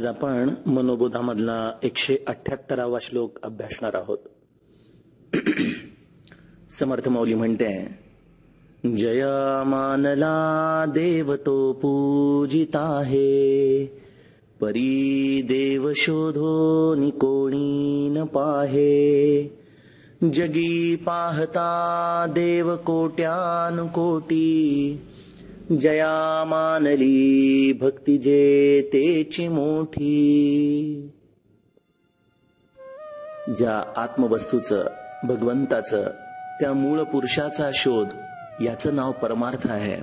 आज आपण मनोबोधामधला एकशे अठ्याहत्तरावा श्लोक अभ्यासणार आहोत. समर्थ मौली म्हणते जया मानला देव तो पूजिता आहे परी देव शोधो निकोणी न पाहे. जगी पाहता देव कोट्यान कोटी जया मानली भक्ती जे तेची मोठी ज्या आत्मवस्तूचं भगवंताचं त्या मूळ पुरुषाचा शोध याचं नाव परमार्थ आहे.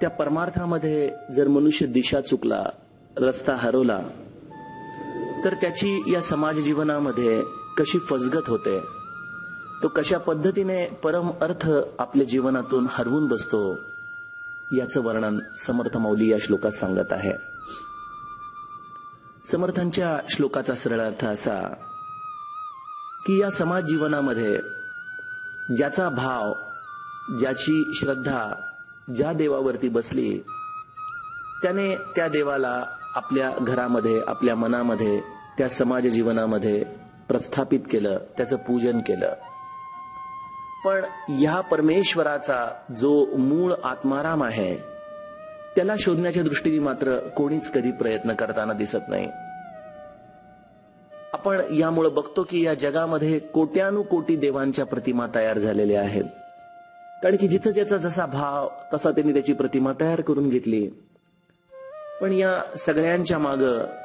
त्या परमार्थामध्ये जर मनुष्य दिशा चुकला रस्ता हरवला तर त्याची या समाज जीवनामध्ये कशी फसगत होते? तो कशा पद्धतीने परम अर्थ आपल्या जीवनातून हरवून बसतो? याचं वर्णन समर्थ मौली या श्लोकात सांगत आहे. समर्थांच्या श्लोकाचा सरळ अर्थ असा की या समाज जीवनामध्ये ज्याचा भाव ज्याची श्रद्धा ज्या देवावरती बसली त्याने त्या देवाला आपल्या घरामध्ये आपल्या मनामध्ये त्या समाज जीवनामध्ये प्रस्थापित केलं त्याचं पूजन केलं. पण या परमेश्वराचा जो मूळ आत्माराम आहे त्याला शोधण्याच्या दृष्टीने मात्र कोणीच कधी प्रयत्न करताना दिसत नाही. आपण यामुळे बघतो की या जगामध्ये कोट्यानुकोटी देवांच्या प्रतिमा तयार झालेल्या आहेत. कारण की जिथं ज्याचा जसा भाव तसा त्यांनी त्याची प्रतिमा तयार करून घेतली. पण या सगळ्यांच्या माग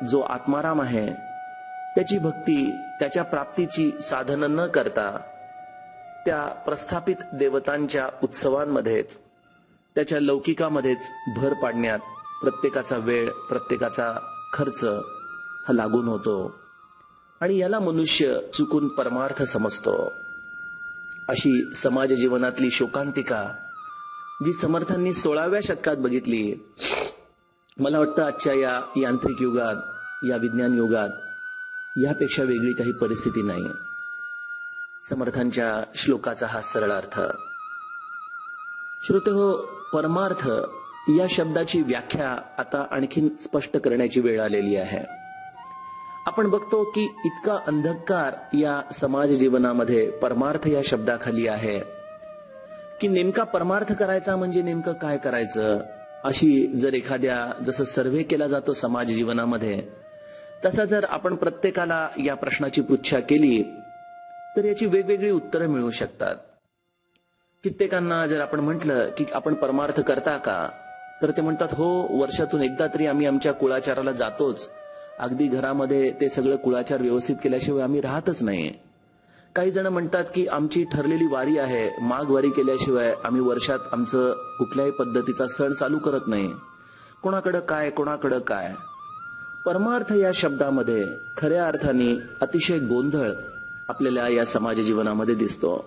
जो आत्माराम आहे त्याची भक्ती त्याच्या प्राप्तीची साधनं न करता त्या प्रस्थापित देवतांच्या उत्सवांमध्येच त्याच्या लौकिकामध्येच भर पाडण्यात प्रत्येकाचा वेळ प्रत्येकाचा खर्च हा लागून होतो. आणि याला मनुष्य चुकून परमार्थ समजतो. अशी समाज जीवनातली शोकांतिका जी समर्थांनी सोळाव्या शतकात बघितली मला वाटतं आजच्या या यांत्रिक युगात या विज्ञान युगात यापेक्षा वेगळी काही परिस्थिती नाही. समर्थांच्या श्लोकाचा हा सरळ अर्थ. श्रोते हो परमार्थ या शब्दाची व्याख्या आता आणखीन स्पष्ट करण्याची वेळ आलेली आहे. आपण बघतो की इतका अंधकार या समाज जीवनामध्ये परमार्थ या शब्दाखाली आहे. की नेमका परमार्थ करायचा म्हणजे नेमकं काय करायचं? अशी जर एखाद्या जसं सर्व्हे केला जातो समाज जीवनामध्ये तसा जर आपण प्रत्येकाला या प्रश्नाची पृच्छा केली तर याची वेगवेगळी उत्तरं मिळू शकतात. कित्येकांना जर आपण म्हटलं की आपण परमार्थ करता का तर ते म्हणतात हो वर्षातून एकदा तरी आम्ही आमच्या कुळाचाराला जातोच. अगदी घरामध्ये ते सगळं कुळाचार व्यवस्थित केल्याशिवाय आम्ही राहतच नाही. काही जण म्हणतात की आमची ठरलेली वारी आहे माघ वारी केल्याशिवाय आम्ही वर्षात आमचं कुठल्याही पद्धतीचा सण चालू करत नाही. कोणाकडं काय कोणाकडं काय? परमार्थ या शब्दामध्ये खऱ्या अर्थाने अतिशय गोंधळ आपल्याला या समाज जीवनामध्ये दिसतो.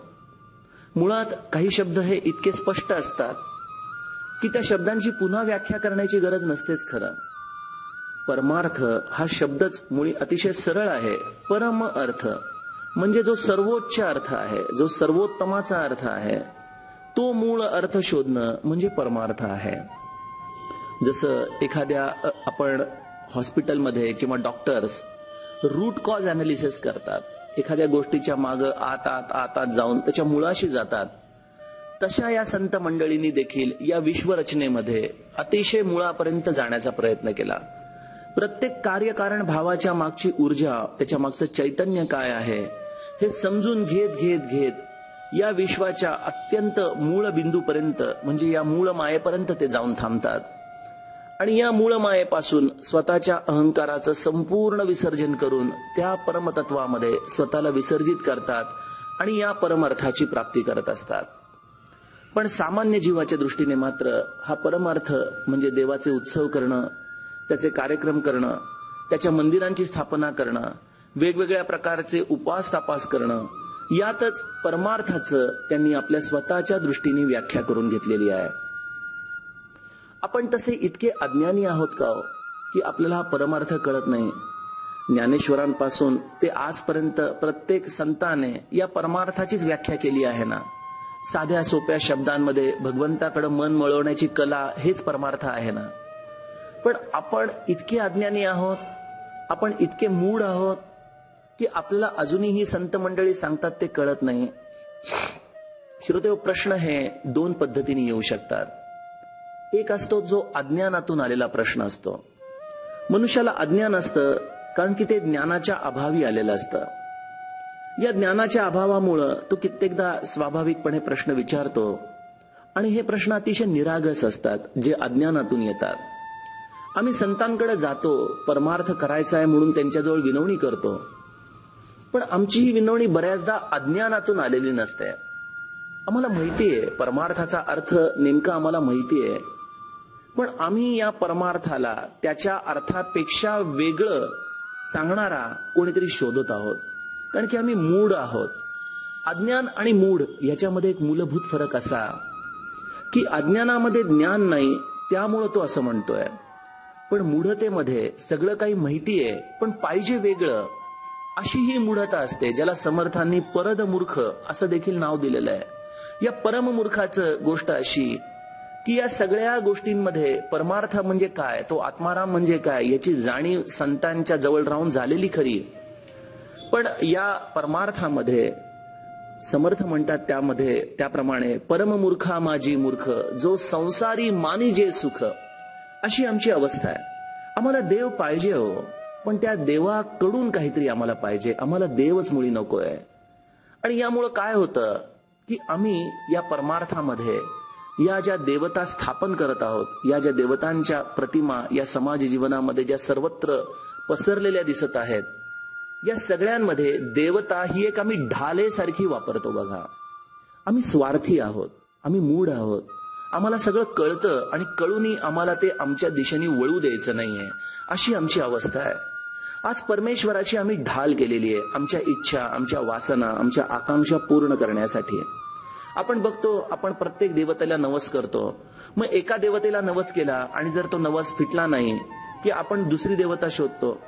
मुळात काही शब्द हे इतके स्पष्ट असतात की त्या शब्दांची पुन्हा व्याख्या करण्याची गरज नसतेच खरं. परमार्थ हा शब्दच मुळी अतिशय सरळ आहे परम अर्थ. म्हणजे जो सर्वोच्च अर्थ आहे जो सर्वोत्तमाचा अर्थ आहे तो मूळ अर्थ शोधणं म्हणजे परमार्थ आहे. जसं एखाद्या आपण हॉस्पिटलमध्ये किंवा डॉक्टर्स रूट कॉज अनालिसिस करतात. एखाद्या गोष्टीच्या माग आत आत आत आत जाऊन त्याच्या मुळाशी जातात. तशा या संत मंडळींनी देखील या विश्वरचनेमध्ये अतिशय मुळापर्यंत जाण्याचा प्रयत्न केला. प्रत्येक कार्यकारण भावाच्या मागची ऊर्जा त्याच्या मागचं चैतन्य काय आहे हे समजून घेत घेत घेत या विश्वाच्या अत्यंत मूळ बिंदूपर्यंत म्हणजे या मूळ मायेपर्यंत ते जाऊन थांबतात. आणि या मूळ मायेपासून स्वतःच्या अहंकाराचं संपूर्ण विसर्जन करून त्या परमतत्वामध्ये स्वतःला विसर्जित करतात आणि या परमार्थाची प्राप्ती करत असतात. पण सामान्य जीवाच्या दृष्टीने मात्र हा परमार्थ म्हणजे देवाचे उत्सव करणं त्याचे कार्यक्रम करणं त्याच्या मंदिरांची स्थापना करणं वेगवेगळ्या प्रकारचे उपास तापास करणं यातच परमार्थाचं त्यांनी आपल्या स्वतःच्या दृष्टीने व्याख्या करून घेतलेली आहे. आपण तसे इतके अज्ञानी आहोत का हो की आपल्याला हा परमार्थ कळत नाही? ज्ञानेश्वरांपासून ते आजपर्यंत प्रत्येक संताने या परमार्थाचीच व्याख्या केली आहे ना? साध्या सोप्या शब्दांमध्ये भगवंताकडे मन मळवण्याची कला हेच परमार्थ आहे ना? पण आपण इतके अज्ञानी आहोत आपण इतके मूड आहोत की आपल्याला अजूनही संत मंडळी सांगतात ते कळत नाही. श्रोतेव प्रश्न हे दोन पद्धतीने येऊ शकतात. एक असतो जो अज्ञानातून आलेला प्रश्न असतो. मनुष्याला अज्ञान असतं कारण की ते ज्ञानाच्या अभावी आलेलं असतं. या ज्ञानाच्या अभावामुळं तो कित्येकदा स्वाभाविकपणे प्रश्न विचारतो आणि हे प्रश्न अतिशय निरागस असतात जे अज्ञानातून येतात. आम्ही संतांकडे जातो परमार्थ करायचा आहे म्हणून त्यांच्याजवळ विनवणी करतो. पण आमची ही विनवणी बऱ्याचदा अज्ञानातून आलेली नसते. आम्हाला माहितीये परमार्थाचा अर्थ नेमका आम्हाला माहितीये पण आम्ही या परमार्थाला त्याच्या अर्थापेक्षा वेगळं सांगणारा कोणीतरी शोधत आहोत. कारण की आम्ही मूड आहोत. अज्ञान आणि मूड याच्यामध्ये एक मूलभूत फरक असा की अज्ञानामध्ये ज्ञान नाही त्यामुळं तो असं म्हणतोय. पण मूढतेमध्ये सगळं काही माहिती आहे पण पाहिजे वेगळं अशी ही मूढता असते ज्याला समर्थांनी परद मूर्ख असं देखील नाव दिलेलं आहे. या परममूर्खाचं गोष्ट अशी की या सगळ्या गोष्टींमध्ये परमार्थ म्हणजे काय तो आत्माराम म्हणजे काय याची जाणीव संतांच्या जवळ राहून झालेली खरी. पण या परमार्थामध्ये समर्थ म्हणतात त्यामध्ये त्याप्रमाणे परममूर्खा माझी मूर्ख जो संसारी मानी जे सुख अशी आमची अवस्था आहे. आम्हाला देव पाहिजे हो पण त्या देवाकडून काहीतरी आम्हाला पाहिजे आम्हाला देवच मुळी नकोय. आणि यामुळं काय होतं की आम्ही या परमार्थामध्ये या ज्या देवता स्थापन करत आहोत या ज्या देवतांच्या प्रतिमा या समाज जीवनामध्ये ज्या सर्वत्र पसरलेल्या दिसत आहेत या सगळ्यांमध्ये देवता ही एक आम्ही ढालेसारखी वापरतो बघा. आम्ही स्वार्थी आहोत आम्ही मूड आहोत. आम्हाला सगळं कळतं आणि कळूनही आम्हाला ते आमच्या दिशेने वळू द्यायचं नाहीये अशी आमची अवस्था आहे. आज परमेश्वराची आम्ही ढाल केलेली आहे आमच्या इच्छा आमच्या वासना आमच्या आकांक्षा पूर्ण करण्यासाठी. आपण बघतो आपण प्रत्येक देवतेला नवस करतो. मग एका देवतेला नवस केला आणि जर तो नवस फिटला नाही की आपण दुसरी देवता शोधतो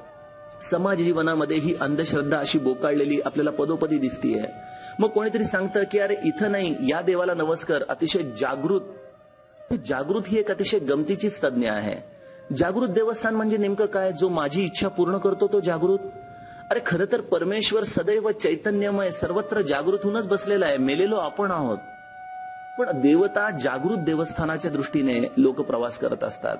समाज जीवनामध्ये ही अंधश्रद्धा अशी बोकाळलेली आपल्याला पदोपदी दिसतीये. मग कोणीतरी सांगतं की अरे इथं नाही या देवाला नवस कर. अतिशय जागृत. जागृत ही एक अतिशय गमतीची संज्ञा आहे. जागृत देवस्थान म्हणजे नेमकं काय? जो माझी इच्छा पूर्ण करतो तो जागृत? अरे खरं तर परमेश्वर सदैव चैतन्यमय सर्वत्र जागृत होऊनच बसलेला आहे. मेलेलो आपण आहोत. पण देवता जागृत देवस्थानाच्या दृष्टीने लोक प्रवास करत असतात.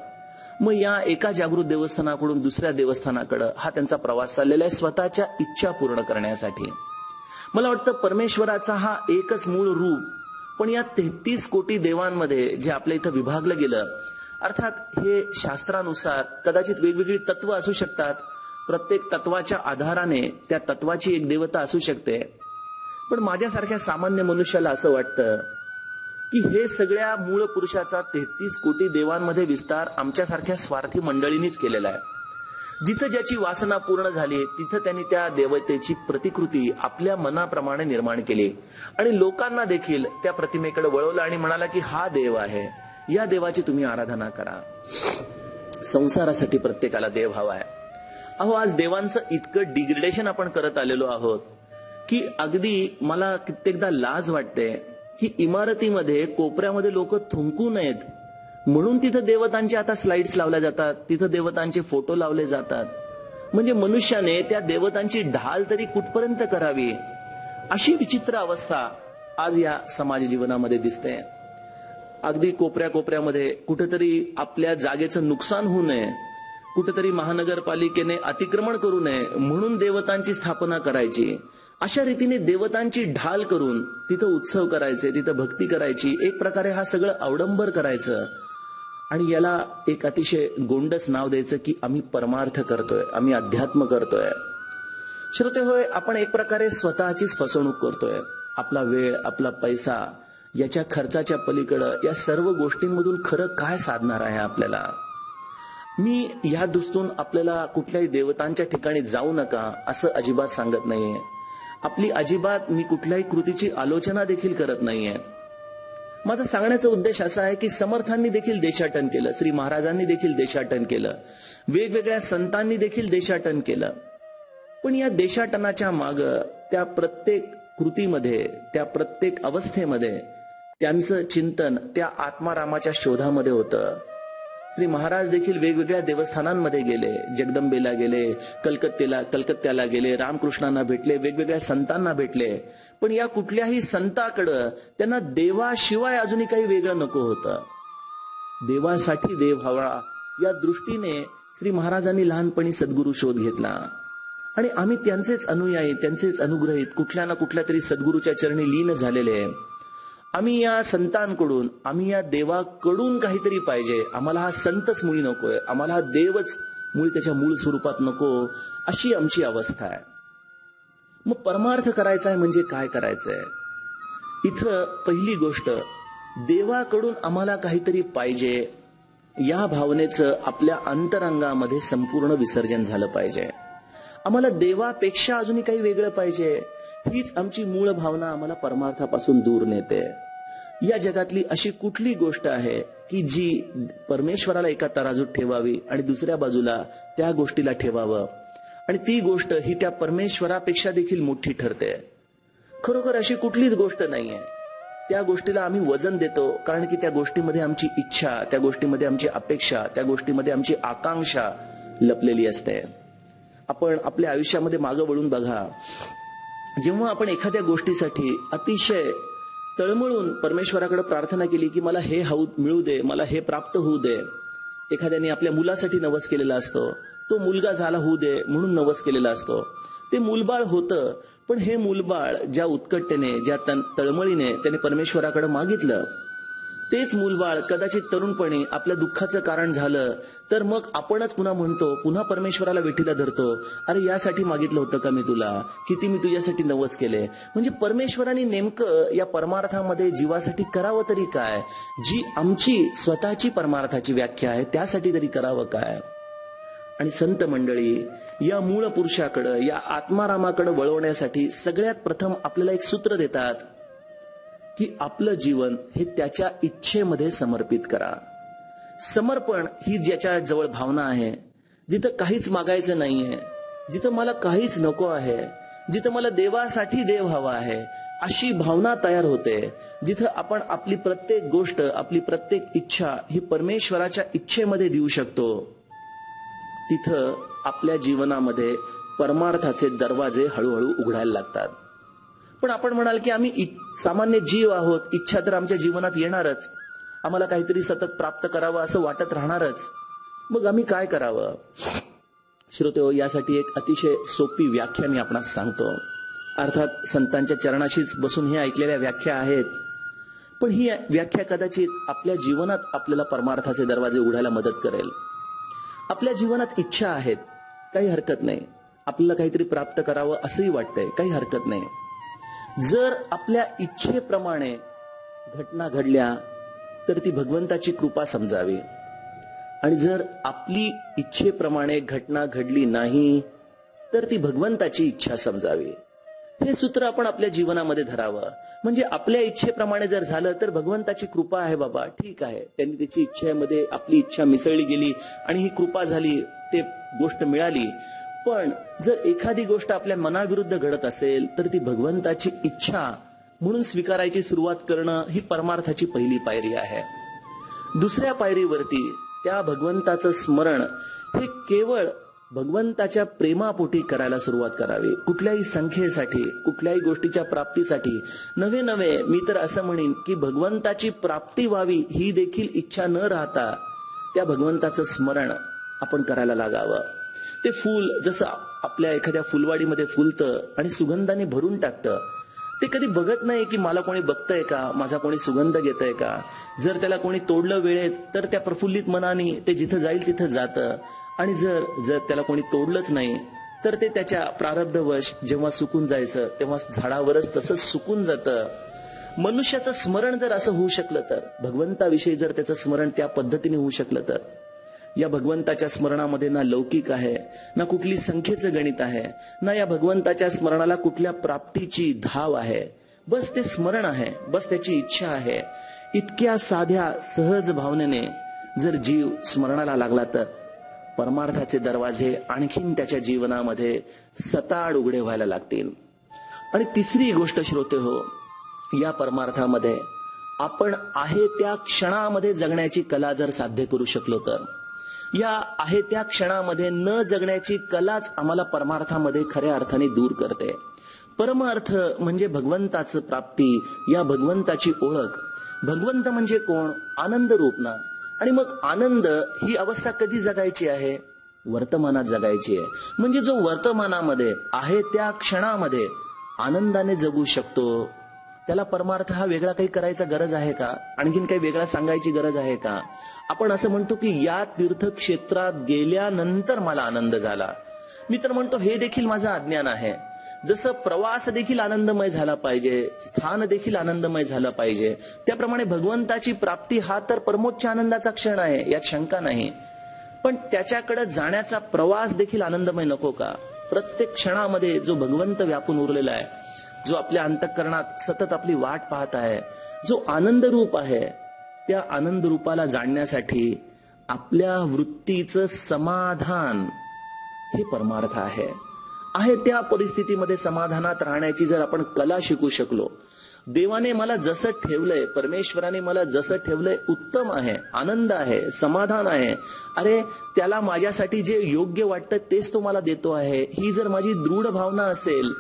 मग या एका जागृत देवस्थानाकडून दुसऱ्या देवस्थानाकडे हा त्यांचा प्रवास चाललेला आहे स्वतःच्या इच्छा पूर्ण करण्यासाठी. मला वाटतं परमेश्वराचा हा एकच मूळ रूप पण या तेहतीस कोटी देवांमध्ये जे आपल्या इथं विभागलं गेलं अर्थात हे शास्त्रानुसार कदाचित वेगवेगळी तत्व असू शकतात प्रत्येक तत्वाच्या आधाराने त्या तत्वाची एक देवता असू शकते. पण माझ्यासारख्या सामान्य मनुष्याला असं वाटतं की हे सगळ्या मूळ पुरुषाचा तेहतीस कोटी देवांमध्ये विस्तार आमच्यासारख्या स्वार्थी मंडळींनीच केलेला आहे. जिथं ज्याची वासना पूर्ण झाली तिथं त्यांनी त्या देवतेची प्रतिकृती आपल्या मनाप्रमाणे निर्माण केली. आणि लोकांना देखील त्या प्रतिमेकडे वळवलं आणि म्हणाला की हा देव आहे. या देवाची तुम्ही आराधना करा. संसारासाठी प्रत्येकाला देव हवा आहे. अहो आज देवांचं इतकं डिग्रेडेशन आपण करत आलेलो आहोत की अगदी मला कित्येकदा लाज वाटते. की इमारतीमध्ये कोपऱ्यामध्ये लोक थुंकू नयेत. म्हणून तिथं देवतांचे आता स्लाइड्स लावल्या जातात तिथं देवतांचे फोटो लावले जातात. म्हणजे मनुष्याने त्या देवतांची ढाल तरी कुठपर्यंत करावी? अशी विचित्र अवस्था आज या समाज जीवनामध्ये दिसते. अगदी कोपऱ्या कोपऱ्यामध्ये कुठेतरी आपल्या जागेचं नुकसान होऊ नये. कुठेतरी महानगरपालिकेने अतिक्रमण करू नये म्हणून देवतांची स्थापना करायची. अशा रीतीने देवतांची ढाल करून तिथं उत्सव करायचे तिथं भक्ती करायची. एक प्रकारे हा सगळं अवडंबर करायचं. आणि याला एक अतिशय गोंडस नाव द्यायचं की आम्ही परमार्थ करतोय आम्ही अध्यात्म करतोय. श्रोते होय आपण एक प्रकारे स्वतःचीच फसवणूक करतोय. आपला वेळ आपला पैसा याच्या खर्चाच्या पलीकडं या सर्व गोष्टींमधून खरं काय साधणार आहे आपल्याला? मी या दृष्टून आपल्याला कुठल्याही देवतांच्या ठिकाणी जाऊ नका असं अजिबात सांगत नाहीये. आपली अजिबात मी कुठल्याही कृतीची आलोचना देखील करत नाहीये. माझा सांगण्याचा उद्देश असा आहे की समर्थांनी देखील देशाटन केलं श्री महाराजांनी देखील देशाटन केलं वेगवेगळ्या संतांनी देखील देशाटन केलं. पण या देशाटनाच्या माग त्या प्रत्येक कृतीमध्ये त्या प्रत्येक अवस्थेमध्ये त्यांचं चिंतन त्या आत्मारामाच्या शोधामध्ये होतं. श्री महाराज देखील वेगवेगळ्या देवस्थानांमध्ये गेले. जगदंबेला गेले कलकत्तेला कलकत्त्याला गेले रामकृष्णांना भेटले वेगवेगळ्या संतांना भेटले. पण या कुठल्याही संताकडं त्यांना देवाशिवाय अजूनही काही वेगळं नको होतं. देवासाठी देव हवा या दृष्टीने श्री महाराजांनी लहानपणी सद्गुरू शोध घेतला. आणि आम्ही त्यांचेच अनुयायी त्यांचेच अनुग्रहित कुठल्या ना कुठल्या तरी सद्गुरूच्या चरणी लीन झालेले. आम्ही या संतांकडून आम्ही या देवाकडून काहीतरी पाहिजे. आम्हाला हा संतच मुळी नकोय. आम्हाला हा देवच मुळी त्याच्या मूळ स्वरूपात नको अशी आमची अवस्था आहे. मग परमार्थ करायचा आहे म्हणजे काय करायचंय? इथं पहिली गोष्ट देवाकडून आम्हाला काहीतरी पाहिजे या भावनेचं आपल्या अंतरंगामध्ये संपूर्ण विसर्जन झालं पाहिजे. आम्हाला देवापेक्षा अजूनही काही वेगळं पाहिजे. हीच आमची मूळ भावना आम्हाला परमार्थापासून दूर नेते. या जगातली अशी कुठली गोष्ट आहे की जी परमेश्वराला एका तराजूत ठेवावी आणि दुसऱ्या बाजूला त्या गोष्टीला ठेवावं? आणि ती गोष्ट ही त्या परमेश्वरापेक्षा देखील मोठी ठरते. खरोखर अशी कुठलीच गोष्ट नाहीये. त्या गोष्टीला आम्ही वजन देतो कारण की त्या गोष्टीमध्ये आमची इच्छा त्या गोष्टीमध्ये आमची अपेक्षा त्या गोष्टीमध्ये आमची आकांक्षा लपलेली असते. आपण आपल्या आयुष्यामध्ये मागं वळून बघा. जेव्हा आपण एखाद्या गोष्टीसाठी अतिशय तळमळून परमेश्वराकडे प्रार्थना केली की मला हे हाऊ मिळू दे मला हे प्राप्त होऊ दे. एखाद्याने आपल्या मुलासाठी नवस केलेला असतो. तो मुलगा झाला होऊ दे म्हणून नवस केलेला असतो. ते मूलबाळ होतं पण हे मूलबाळ ज्या उत्कट्टेने ज्या तळमळीने त्याने परमेश्वराकडे मागितलं तेच मूलबाळ कदाचित तरुणपणी आपल्या दुःखाचं कारण झालं तर मग आपणच पुन्हा म्हणतो पुन्हा परमेश्वराला वेठीला धरतो. अरे यासाठी मागितलं होतं का मी तुला? किती मी तुझ्यासाठी नवस केले? म्हणजे परमेश्वराने नेमकं या परमार्थामध्ये जीवासाठी करावं तरी काय? जी आमची स्वतःची परमार्थाची व्याख्या आहे त्यासाठी तरी करावं काय? आणि संत मंडळी या मूळ पुरुषाकडं या आत्मारामाकडे वळवण्यासाठी सगळ्यात प्रथम आपल्याला एक सूत्र देतात की आपलं जीवन हे त्याच्या इच्छेमध्ये समर्पित करा. समर्पण ही ज्याच्या जवळ भावना आहे जिथं काहीच मागायचं नाहीये जिथं मला काहीच नको आहे जिथं मला देवासाठी देव हवा आहे अशी भावना तयार होते जिथं आपण आपली प्रत्येक गोष्ट आपली प्रत्येक इच्छा ही परमेश्वराच्या इच्छेमध्ये देऊ शकतो. तिथं आपल्या जीवनामध्ये परमार्थाचे दरवाजे हळूहळू उघडायला लागतात. पण आपण म्हणाल की आम्ही सामान्य जीव आहोत इच्छा तर आमच्या जीवनात येणारच. आम्हाला काहीतरी सतत प्राप्त करावं असं वाटत राहणारच. मग आम्ही काय करावं? श्रोते हो यासाठी एक अतिशय सोपी व्याख्या मी आपणास सांगतो. अर्थात संतांच्या चरणाशीच बसून हे ऐकलेल्या व्याख्या आहेत. पण ही व्याख्या कदाचित आपल्या जीवनात आपल्याला परमार्थाचे दरवाजे उघडायला मदत करेल. आपल्या जीवनात इच्छा आहेत काही हरकत नाही. आपल्याला काहीतरी प्राप्त करावं असंही वाटतंय काही हरकत नाही. जर आपल्या इच्छेप्रमाणे घटना घडल्या तर ती भगवंताची कृपा समजावी. आणि जर आपली इच्छेप्रमाणे घटना घडली नाही तर ती भगवंताची इच्छा समजावी. हे सूत्र आपण आपल्या जीवनामध्ये धरावं. म्हणजे आपल्या इच्छेप्रमाणे जर झालं तर भगवंताची कृपा आहे बाबा ठीक आहे. त्यांनी त्याची इच्छेमध्ये आपली इच्छा मिसळली गेली आणि ही कृपा झाली ते गोष्ट मिळाली. पण जर एखादी गोष्ट आपल्या मनाविरुद्ध घडत असेल तर ती भगवंताची इच्छा म्हणून स्वीकारायची सुरुवात करणं ही परमार्थाची पहिली पायरी आहे. दुसऱ्या पायरीवरती त्या भगवंताचं स्मरण हे केवळ भगवंताच्या प्रेमापोटी करायला सुरुवात करावी. कुठल्याही संख्येसाठी कुठल्याही गोष्टीच्या प्राप्तीसाठी नवे नवे मी तर असं म्हणेन की भगवंताची प्राप्ती व्हावी ही देखील इच्छा न राहता त्या भगवंताचं स्मरण आपण करायला लागावं. ते फूल जसं आपल्या एखाद्या फुलवाडीमध्ये फुलतं आणि सुगंधाने भरून टाकतं ते कधी बघत नाही की मला कोणी बघतंय का? माझा कोणी सुगंध घेतय का? जर त्याला कोणी तोडलं वेळेत तर त्या प्रफुल्लित मनाने ते जिथं जाईल तिथं जातं. आणि जर जर त्याला कोणी तोडलंच नाही तर ते त्याच्या प्रारब्धवश जेव्हा सुकून जायचं तेव्हा झाडावरच तसंच सुकून जातं. मनुष्याचं स्मरण जर असं होऊ शकलं तर भगवंताविषयी जर त्याचं स्मरण त्या पद्धतीने होऊ शकलं तर या भगवंताच्या स्मरणामध्ये ना लौकिक आहे ना कुठली संख्येचं गणित आहे ना या भगवंताच्या स्मरणाला कुठल्या प्राप्तीची धाव आहे. बस ते स्मरण आहे बस त्याची इच्छा आहे. इतक्या साध्या सहज भावनेने जर जीव स्मरणाला लागला तर परमार्थाचे दरवाजे आणखीन त्याच्या जीवनामध्ये सताड उघडे व्हायला लागतील. आणि तिसरी गोष्ट श्रोते हो या परमार्थामध्ये आपण आहे त्या क्षणामध्ये जगण्याची कला जर साध्य करू शकलो तर. या आहे त्या क्षणामध्ये न जगण्याची कलाच आम्हाला परमार्थामध्ये खऱ्या अर्थाने दूर करते. परमार्थ म्हणजे भगवंताचं प्राप्ती या भगवंताची ओळख. भगवंत म्हणजे कोण? आनंद रूप ना. आणि मग आनंद ही अवस्था कधी जगायची आहे? वर्तमानात जगायची आहे. म्हणजे जो वर्तमानामध्ये आहे त्या क्षणामध्ये आनंदाने जगू शकतो त्याला परमार्थ हा वेगळा काही करायचा गरज आहे का? आणखीन काही वेगळा सांगायची गरज आहे का? आपण असं म्हणतो की या तीर्थक्षेत्रात गेल्यानंतर मला आनंद झाला. मी तर म्हणतो हे देखील माझं अज्ञान आहे. जसं प्रवास देखील आनंदमय झाला पाहिजे स्थान देखील आनंदमय झालं पाहिजे. त्याप्रमाणे भगवंताची प्राप्ती हा तर परमोच्च आनंदाचा क्षण आहे यात शंका नाही. पण त्याच्याकडे जाण्याचा प्रवास देखील आनंदमय नको का? प्रत्येक क्षणामध्ये जो भगवंत व्यापून उरलेला आहे जो आपल्या अंतकरणात सतत आपली वाट पाहत आहे जो आनंद रूप आहे त्या आनंद रूपाला जाणण्यासाठी आपल्या वृत्तीचं समाधान हे परमार्थ आहे. आहे त्या परिस्थितीमध्ये समाधानात राहण्याची जर आपण कला शिकू शकलो देवाने मला जसं ठेवलंय परमेश्वराने मला जसं ठेवलंय उत्तम आहे आनंद आहे समाधान आहे. अरे त्याला माझ्यासाठी जे योग्य वाटतं तेच तो मला देतो आहे. ही जर माझी दृढ भावना असेल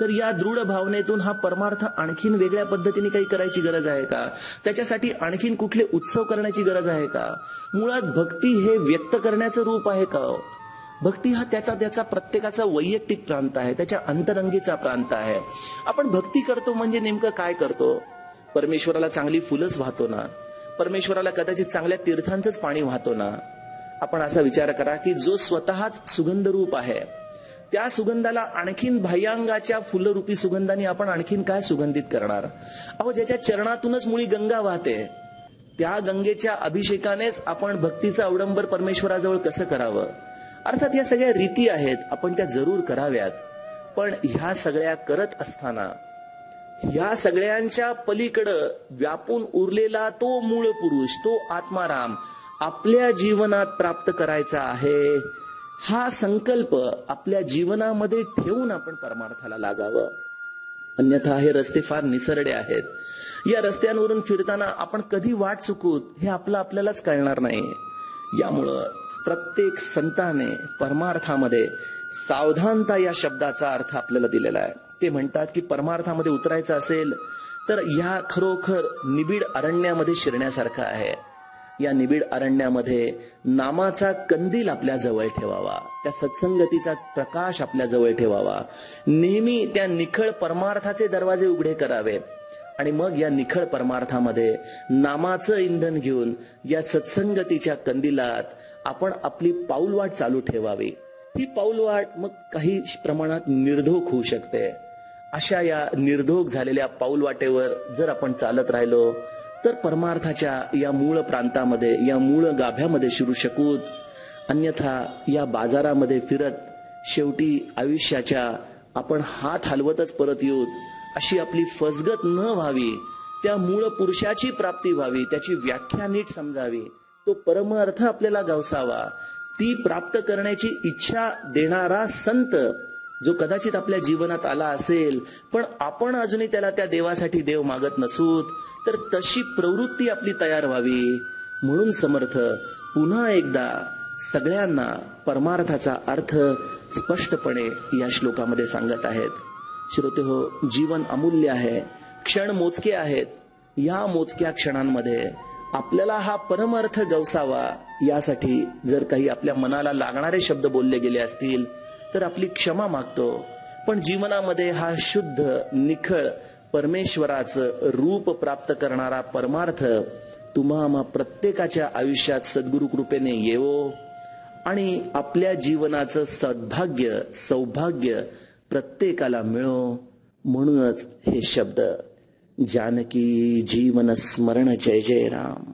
तर या दृढ भावनेतून हा परमार्थ आणखीन वेगळ्या पद्धतीने काही करायची गरज आहे का? त्याच्यासाठी आणखीन कुठले उत्सव करण्याची गरज आहे का? मुळात भक्ती हे व्यक्त करण्याचं रूप आहे का? भक्ती हा त्याचा त्याचा प्रत्येकाचा वैयक्तिक प्रांत आहे त्याच्या अंतरंगीचा प्रांत आहे. आपण भक्ती करतो म्हणजे नेमकं काय करतो? परमेश्वराला चांगली फुलंच वाहतो ना? परमेश्वराला कदाचित चांगल्या तीर्थांचंच पाणी वाहतो ना? आपण असा विचार करा की जो स्वतःच सुगंध रूप आहे त्या सुगंधाला आणखीन बाह्यांगाच्या फुलरूपी सुगंधाने आपण आणखीन काय सुगंधित करणार? अहो ज्याच्या चरणातूनच मुळी गंगा वाहते त्या गंगेच्या अभिषेकानेच आपण भक्तीचं अवडंबर परमेश्वराजवळ कसं करावं? अर्थात या सगळ्या रीती आहेत आपण त्या जरूर कराव्यात. पण ह्या सगळ्या करत असताना ह्या सगळ्यांच्या पलीकडं व्यापून उरलेला तो मूळ पुरुष तो आत्माराम आपल्या जीवनात प्राप्त करायचा आहे. हा संकल्प आपल्या जीवनामध्ये ठेवून आपण परमार्थाला लागावं. अन्यथा हे रस्ते फार निसरडे आहेत. या रस्त्यांवरून फिरताना आपण कधी वाट चुकूत हे आपलं आपल्यालाच कळणार नाही. यामुळं प्रत्येक संताने परमार्थामध्ये सावधानता या शब्दाचा अर्थ आपल्याला दिलेला आहे. ते म्हणतात की परमार्थामध्ये उतरायचं असेल तर ह्या खरोखर निबिड अरण्यामध्ये शिरण्यासारखं आहे. या निबिड अरण्यामध्ये नामाचा कंदील आपल्या जवळ ठेवावा. त्या सत्संगतीचा प्रकाश आपल्या जवळ ठेवावा. नेहमी त्या निखळ परमार्थाचे दरवाजे उघडे करावे. आणि मग या निखळ परमार्थामध्ये नामाचं इंधन घेऊन या सत्संगतीच्या कंदिलात आपण आपली पाऊलवाट चालू ठेवावी. ही पाऊलवाट मग काही प्रमाणात निर्धोक होऊ शकते. अशा या निर्धोक झालेल्या पाऊलवाटेवर जर आपण चालत राहिलो तर परमार्थाच्या या मूळ प्रांतामध्ये या मूळ गाभ्यामध्ये शिरू शकूत. अन्यथा या बाजारामध्ये फिरत शेवटी आयुष्याच्या आपण हात हलवतच परत येऊत. अशी आपली फसगत न व्हावी त्या मूळ पुरुषाची प्राप्ती व्हावी त्याची व्याख्या नीट समजावी. तो परमार्थ आपल्याला गवसावा. ती प्राप्त करण्याची इच्छा देणारा संत जो कदाचित आपल्या जीवनात आला असेल पण आपण अजूनही त्याला त्या देवासाठी देव मागत नसूत तर तशी प्रवृत्ती आपली तयार व्हावी. म्हणून समर्थ पुन्हा एकदा सगळ्यांना परमार्थाचा अर्थ स्पष्टपणे या श्लोकामध्ये सांगत आहेत. श्रोते हो जीवन अमूल्य आहे क्षण मोजके आहेत. या मोजक्या क्षणांमध्ये आपल्याला हा परमार्थ गवसावा यासाठी जर काही आपल्या मनाला लागणारे शब्द बोलले गेले असतील तर आपली क्षमा मागतो. पण जीवनामध्ये हा शुद्ध निखळ परमेश्वराचं रूप प्राप्त करणारा परमार्थ तुम्हा प्रत्येकाच्या आयुष्यात सद्गुरु कृपेने येवो आणि आपल्या जीवनाचं सद्भाग्य सौभाग्य प्रत्येकाला मिळो म्हणूनच हे शब्द. जानकी जीवन स्मरण जय जय राम.